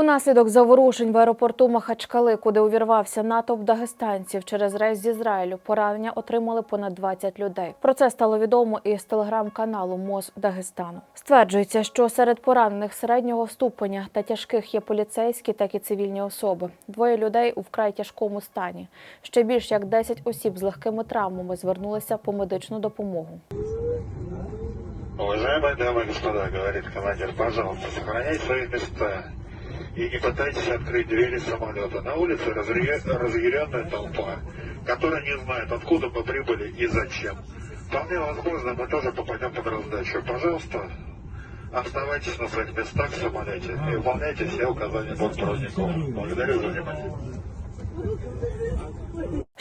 Унаслідок заворушень в аеропорту Махачкали, куди увірвався натовп дагестанців через рейс з Ізраїлю, поранення отримали понад 20 людей. Про це стало відомо із телеграм-каналу МОЗ Дагестану. Стверджується, що серед поранених середнього ступеня та тяжких є поліцейські, так і цивільні особи. Двоє людей у вкрай тяжкому стані. Ще більш як 10 осіб з легкими травмами звернулися по медичну допомогу. Уважаемые дамы и господа, говорит командир, пожалуйста, сохраняйте свои места и не пытайтесь открыть двери самолета. На улице разъя- разъяренная толпа, которая не знает, откуда мы прибыли и зачем. Вполне возможно, мы тоже попадем под раздачу. Пожалуйста, оставайтесь на своих местах в самолете и выполняйте все указания бортпроводников. Благодарю за внимание.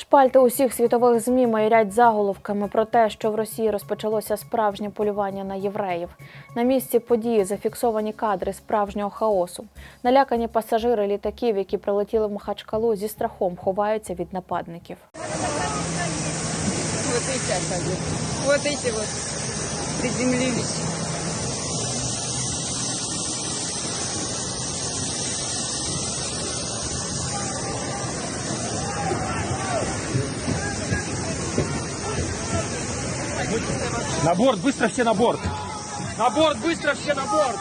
Шпальти усіх світових змі майорять заголовками про те, що в Росії розпочалося справжнє полювання на євреїв. На місці події зафіксовані кадри справжнього хаосу. Налякані пасажири літаків, які прилетіли в Махачкалу, зі страхом ховаються від нападників. Вот эти оказывается. Вот эти вот приземлились. На борт, быстро все на борт! На борт, быстро все на борт!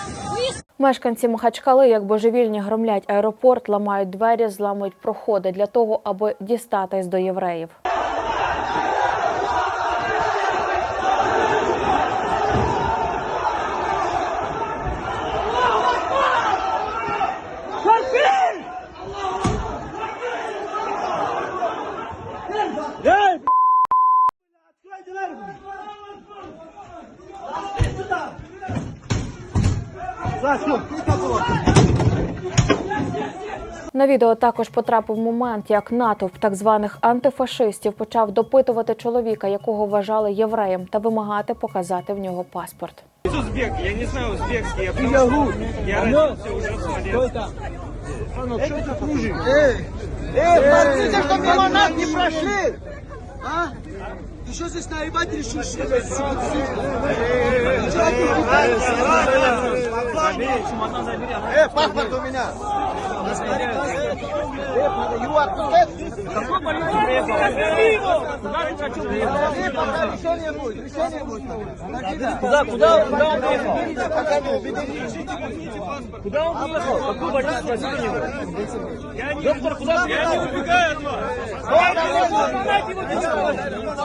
Мешканці Махачкали, як божевільні, громлять аеропорт, ламають двері, зламують проходи для того, аби дістатись до євреїв. Эй! На відео також потрапив момент, як натовп так званих антифашистів почав допитувати чоловіка, якого вважали євреєм, та вимагати показати в нього паспорт. Узбек, я не знаю узбекский, я что я родился уже в Смоленске. Эй, смотрите, что мимо нас не прошли! А? Ты что здесь наебать решил, что ли? Э, паспорт у меня. Его отпускать? Куда, куда, куда он приехал? Куда он приехал? Какую больницу возили? Доктор, куда ты? Я не убегаю. От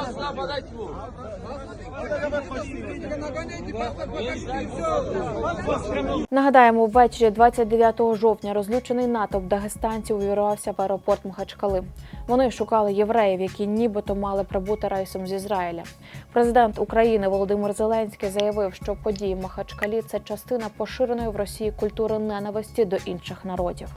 вас. Нагадаємо, ввечері 29 жовтня розлючений натовп дагестанців увірвався в аеропорт Махачкали. Вони шукали євреїв, які нібито мали прибути рейсом з Ізраїля. Президент України Володимир Зеленський заявив, що події в Махачкалі це частина поширеної в Росії культури ненависті до інших народів.